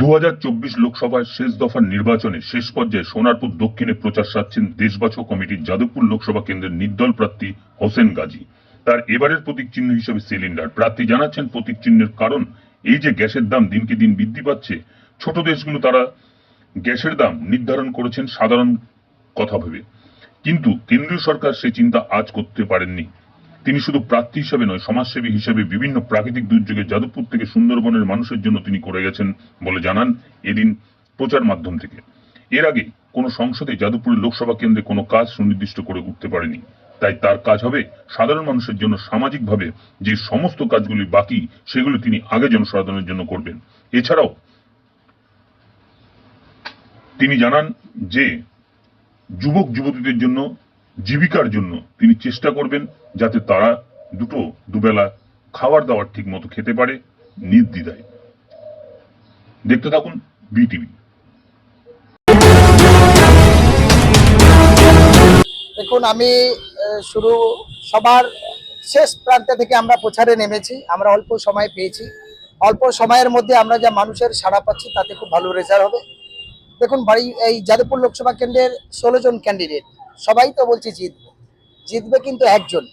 দু লোকসভার শেষ দফার নির্বাচনে শেষ পর্যায়ে সোনারপুর দক্ষিণে প্রচার সারছেন দেশবাচক কমিটির যাদবপুর লোকসভা কেন্দ্রের নির্দল প্রার্থী হোসেন গাজী। তার এবারের প্রতীক চিহ্ন হিসেবে সিলিন্ডার। প্রার্থী জানাচ্ছেন প্রতীক চিহ্নের কারণ, এই যে গ্যাসের দাম দিনকে দিন বৃদ্ধি পাচ্ছে, ছোট দেশগুলো তারা গ্যাসের দাম নির্ধারণ করেছেন সাধারণ কথা ভেবে। কিন্তু কেন্দ্রীয় সরকার সে চিন্তা আজ করতে পারেননি। তিনি শুধু প্রার্থী হিসেবে নয়, সমাজসেবী হিসেবে বিভিন্ন প্রাকৃতিক দুর্যোগে যাদবপুর থেকে সুন্দরবনের মানুষের জন্য তিনি করে গেছেন বলে জানান এদিন প্রচার মাধ্যম থেকে। এর আগে কোনো সংসদে যাদবপুরের লোকসভা কেন্দ্রে কোনো কাজ সুনির্দিষ্ট করে উঠতে পারেনি। তাই তার কাজ হবে সাধারণ মানুষের জন্য সামাজিকভাবে যে সমস্ত কাজগুলি বাকি, সেগুলি তিনি আগে জনসাধারণের জন্য করবেন। এছাড়াও তিনি জানান যে যুবক যুবতীদের জন্য জীবিকার জন্য তিনি চেষ্টা করবেন যাতে তারা দুটো দুবেলা খাবার দাবার ঠিক মতো খেতে পারে নির্দ্বিধায়। দেখতে থাকুন বিটিভি। দেখুন, আমি শুরু সবার শেষ প্রান্ত থেকে আমরা প্রচারে নেমেছি, আমরা অল্প সময় পেয়েছি। অল্প সময়ের মধ্যে আমরা যা মানুষের সাড়া পাচ্ছি, তাতে খুব ভালো রেজাল্ট হবে। দেখুন, বাড়ি, এই যাদবপুর লোকসভা কেন্দ্রের ষোলো জন ক্যান্ডিডেট সবাই তো বলছে জিতবে। জিতবে কিন্তু একজন।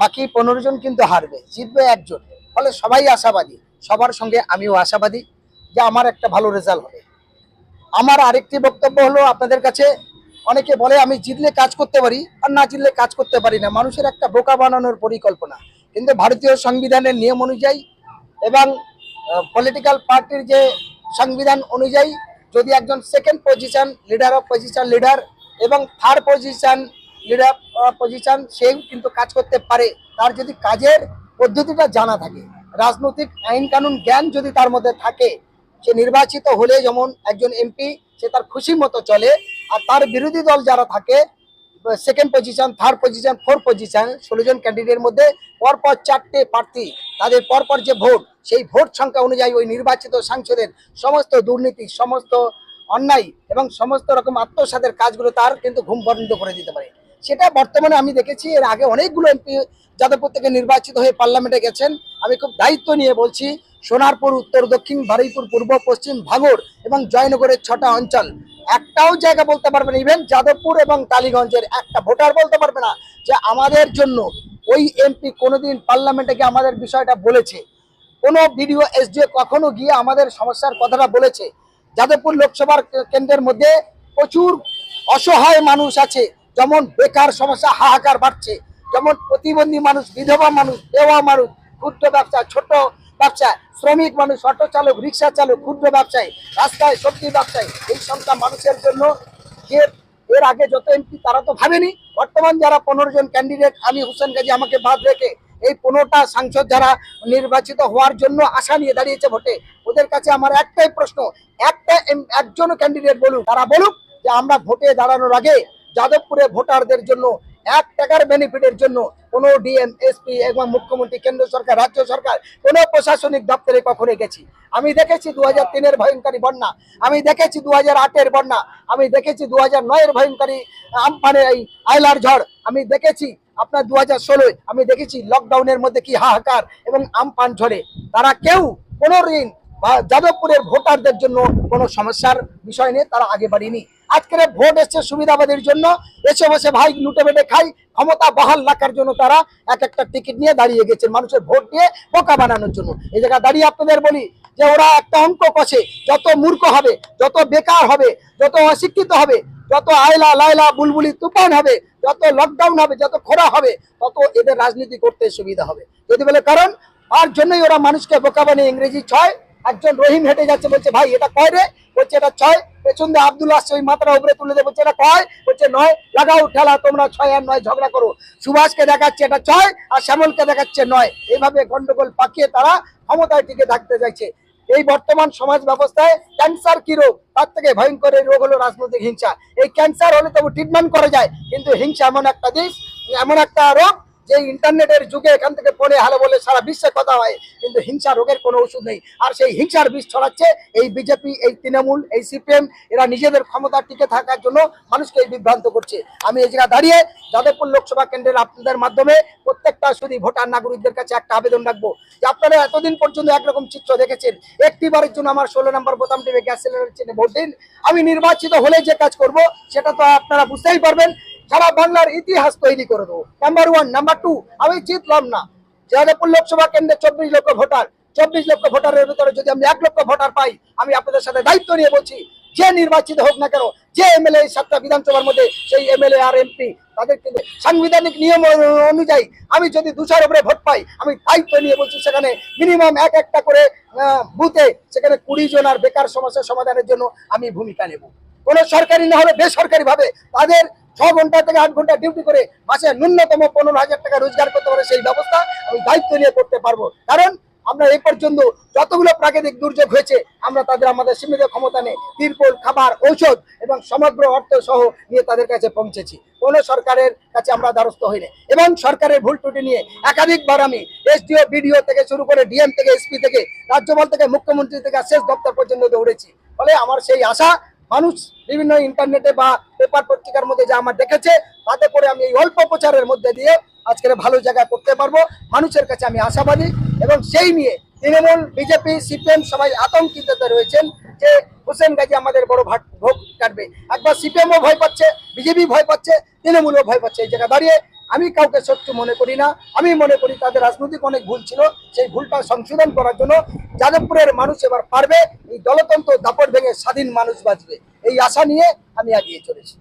বাকি পনেরো জন কিন্তু হারবে। জিতবে একজন। ফলে সবাই আশাবাদী। সবার সঙ্গে আমিও আশাবাদী যে আমার একটা ভালো রেজাল্ট হবে। আমার আরেকটি বক্তব্য হলো আপনাদের কাছে, অনেকে বলে আমি জিতলে কাজ করতে পারি আর না জিতলে কাজ করতে পারি না। মানুষের একটা বোকা বানানোর পরিকল্পনা। কিন্তু ভারতীয় সংবিধানের নিয়ম অনুযায়ী এবং পলিটিক্যাল পার্টির যে সংবিধান অনুযায়ী যদি একজন second position leader of position leader এবং থার্ড পজিশন লিডার পজিশন সেও কিন্তু কাজ করতে পারে। তার যদি কাজের পদ্ধতিটা জানা থাকে, রাজনৈতিক আইন কানুন জ্ঞান যদি তার মধ্যে থাকে, সে নির্বাচিত হলে যেমন একজন এমপি সে তার খুশি মতো চলে। আর তার বিরোধী দল যারা থাকে second position third position fourth position ষোলো জন ক্যান্ডিডেটের মধ্যে পরপর চারটে প্রার্থী, তাদের পরপর যে ভোট, সেই ভোট সংখ্যা অনুযায়ী ওই নির্বাচিত সাংসদের সমস্ত দুর্নীতি, সমস্ত অন্যায় এবং সমস্ত রকম আত্মসাতের কাজগুলো তার কিন্তু ঘুম বন্ধ করে দিতে পারে। সেটা বর্তমানে আমি দেখেছি, এর আগে অনেকগুলো এমপি যাদবপুর থেকে নির্বাচিত হয়ে পার্লামেন্টে গেছেন। আমি খুব দায়িত্ব নিয়ে বলছি, সোনারপুর, উত্তর, দক্ষিণ, বারুইপুর, পূর্ব, পশ্চিম, ভাঙড় এবং জয়নগরের ছটা অঞ্চল। একটাও জায়গা বলতে পারবে না ইভেন যাদবপুর এবং টালিগঞ্জের একটা ভোটার বলতে পারবে না যে আমাদের জন্য ওই এমপি কোনোদিন পার্লামেন্টে গিয়ে আমাদের বিষয়টা বলেছে। কোনো বিডিও, এসডিও কখনো গিয়ে আমাদের সমস্যার কথাটা বলেছে। যাদবপুর লোকসভার কেন্দ্রের মধ্যে প্রচুর অসহায় মানুষ আছে। যেমন বেকার সমস্যা, হাহাকার বাড়ছে। যেমন প্রতিবন্ধী মানুষ, বিধবা মানুষ, দেওয়া মানুষ, ক্ষুদ্র ব্যবসা, ছোট ব্যবসা, শ্রমিক মানুষ, অটো চালক, রিক্সা চালক, ক্ষুদ্র ব্যবসায়ী, রাস্তায় সবজি ব্যবসায়ী, এই সংখ্যা মানুষের জন্য যে এর আগে যত এমপি, তারা তো ভাবেনি। বর্তমান যারা পনেরো জন ক্যান্ডিডেট আমি হোসেন গাজী, আমাকে বাদ রেখে এই পনেরোটা সাংসদ যারা নির্বাচিত হওয়ার জন্য আশা নিয়ে দাঁড়িয়েছে ভোটে ওদের কাছে আমার একটাই প্রশ্ন, একটা একজন ক্যান্ডিডেট বলুক, তারা বলুক যে আমরা ভোটে দাঁড়ানোর আগে যাদবপুরে ভোটারদের জন্য এক টাকার বেনিফিটের জন্য কোনো ডিএম এসপি এবং মুখ্যমন্ত্রী, কেন্দ্র সরকার, রাজ্য সরকার, কোনো প্রশাসনিক দপ্তরে কখনো গেছি। আমি দেখেছি দু হাজার তিনের ভয়ঙ্করী বন্যা, আমি দেখেছি দু হাজার আটের বন্যা, আমি দেখেছি দু হাজার নয়ের ভয়ঙ্করী আমফানে এই আইলার ঝড়, আমি দেখেছি আপনার দু হাজার ষোলোয়, আমি দেখেছি লকডাউনের মধ্যে কি হাহাকার এবং আমফান ঝড়ে তারা কেউ কোনো ঋণ বা যাদবপুরের ভোটারদের জন্য কোনো সমস্যার বিষয় নিয়ে তারা আগে বাড়িনি। আজকের ভোট এসছে সুবিধাবাদীর জন্য। এসে বসে ভাই লুটে বেটে খাই, ক্ষমতা বহাল রাখার জন্য তারা এক একটা টিকিট নিয়ে দাঁড়িয়ে গেছেন মানুষের ভোট দিয়ে বোকা বানানোর জন্য। এই জায়গায় দাঁড়িয়ে আপনাদের বলি যে ওরা একটা অঙ্ক কষে, যত মূর্খ হবে, যত বেকার হবে, যত অশিক্ষিত হবে, যত আয়লা লায়লা বুলবুলি তুফান হবে, যত লকডাউন হবে, যত খোরা হবে, তত এদের রাজনীতি করতে সুবিধা হবে। যদি বলে কারণ, তার জন্যই ওরা মানুষকে বোকা বানিয়ে ইংরেজি ছয় একজন রহিম হেঁটে যাচ্ছে, বলছে, ভাই, এটা কয় রে? বলছে, এটা ছয়। পেছন দিয়ে আব্দুল আসছে, ওই মাথাটা উপরে তুলে দিয়ে এটা কয়? বলছে, নয়। লাগাও, ঠেলা, তোমরা ছয় আর নয়, ঝগড়া করো। সুভাষকে দেখাচ্ছে, এটা ছয়। আর শ্যামলকে দেখাচ্ছে, নয়। এইভাবে গন্ডগোল পাকিয়ে তারা ক্ষমতায় টিকে থাকতে চাইছে। এই বর্তমান সমাজ ব্যবস্থায় ক্যান্সার কি রোগ? তার থেকে ভয়ঙ্কর এই রোগ হলো রাজনৈতিক হিংসা। এই ক্যান্সার হলে তবু ট্রিটমেন্ট করা যায়, কিন্তু হিংসা এমন একটা দিক, এমন একটা রোগ যে ইন্টারনেটের যুগে এখান থেকে ফোনে হালো বলে সারা বিশ্বে কথা হয়, কিন্তু হিংসা রোগের কোনো ওষুধ নেই। আর সেই হিংসার বিষ ছড়াচ্ছে এই বিজেপি, এই তৃণমূল, এই সিপিএম, এরা নিজেদের ক্ষমতা টিকে থাকার জন্য মানুষকে এই বিভ্রান্ত করছে। আমি এই জায়গায় দাঁড়িয়ে যাদবপুর লোকসভা কেন্দ্রের আপনাদের মাধ্যমে প্রত্যেকটা শুধু ভোটার নাগরিকদের কাছে একটা আবেদন রাখব। যে আপনারা এতদিন পর্যন্ত একরকম চিত্র দেখেছেন একটি বারের জন্য আমার ষোলো নম্বর বোতাম টিপে গ্যাস সিলিন্ডার চিনে ভোট দিন। আমি নির্বাচিত হলে যে কাজ করব, সেটা তো আপনারা বুঝতেই পারবেন। সারা বাংলার ইতিহাস তৈরি করে দেবো। নাম্বার ওয়ান নাম্বার টু আমি জিতলাম না। যাদবপুর লোকসভা কেন্দ্রে চব্বিশ লক্ষ ভোটার। চব্বিশ লক্ষ ভোটারের ভিতরে যদি আমি এক লক্ষ ভোটার পাই, আমি আপনাদের সাথে দায়িত্ব নিয়ে বলছি, যে নির্বাচিত হোক না কেন, যে এমএলএ সাতটা বিধানসভার মধ্যে, সেই এমএলএ আর এমপি তাদের কিন্তু সাংবিধানিক নিয়ম অনুযায়ী আমি যদি দুশোর উপরে ভোট পাই, আমি দায়িত্ব নিয়ে বলছি সেখানে মিনিমাম এক একটা করে বুথে সেখানে কুড়ি জন আর বেকার সমস্যার সমাধানের জন্য আমি ভূমিকা নেব। কোনো সরকারি না হলে বেসরকারি ভাবে তাদের ছ ঘণ্টা থেকে আট ঘণ্টা ডিউটি করে মাসে ন্যূনতম পনেরো হাজার টাকা রোজগার করতে পারে সেই ব্যবস্থা আমি দায়িত্ব নিয়ে করতে পারব। কারণ আমরা এই পর্যন্ত যতগুলো প্রাকৃতিক দুর্যোগ হয়েছে, আমরা তাদের আমাদের সীমিত ক্ষমতা নেই তিরপল, খাবার, ঔষধ এবং সমগ্র অর্থ সহ নিয়ে তাদের কাছে পৌঁছেছি। কোনো সরকারের কাছে আমরা দ্বারস্থ হইনি। এবং সরকারের ভুল ত্রুটি নিয়ে একাধিকবার আমি এসডিও, বিডিও থেকে শুরু করে ডিএম থেকে, এসপি থেকে, রাজ্যপাল থেকে, মুখ্যমন্ত্রী থেকে শেষ দপ্তর পর্যন্ত দৌড়েছি। ফলে আমার সেই আশা মানুষ বিভিন্ন ইন্টারনেটে বা পেপার পত্রিকার মধ্যে যা আমার দেখেছে, তাতে করে আমি এই অল্প প্রচারের মধ্যে দিয়ে আজকের ভালো জায়গায় করতে পারব। মানুষের কাছে আমি আশাবাদী এবং সেই নিয়ে তৃণমূল, বিজেপি, সিপিএম সবাই আতঙ্কিত রয়েছেন যে হোসেন গাজী আমাদের বড় ভাট ভোগ কাটবে। একবার সিপিএমও ভয় পাচ্ছে বিজেপি ভয় পাচ্ছে, তৃণমূলও ভয় পাচ্ছে এই জায়গা দাঁড়িয়ে। আমি কাউকে শত্রু মনে করি না। আমি মনে করি তাদের রাজনৈতিক অনেক ভুল ছিল। সেই ভুলটা সংশোধন করার জন্য যাদবপুরের মানুষ এবার পারবে। এই দলতন্ত্র দাপট ভেঙে স্বাধীন মানুষ বাঁচবে। এই আশা নিয়ে আমি এগিয়ে চলেছি।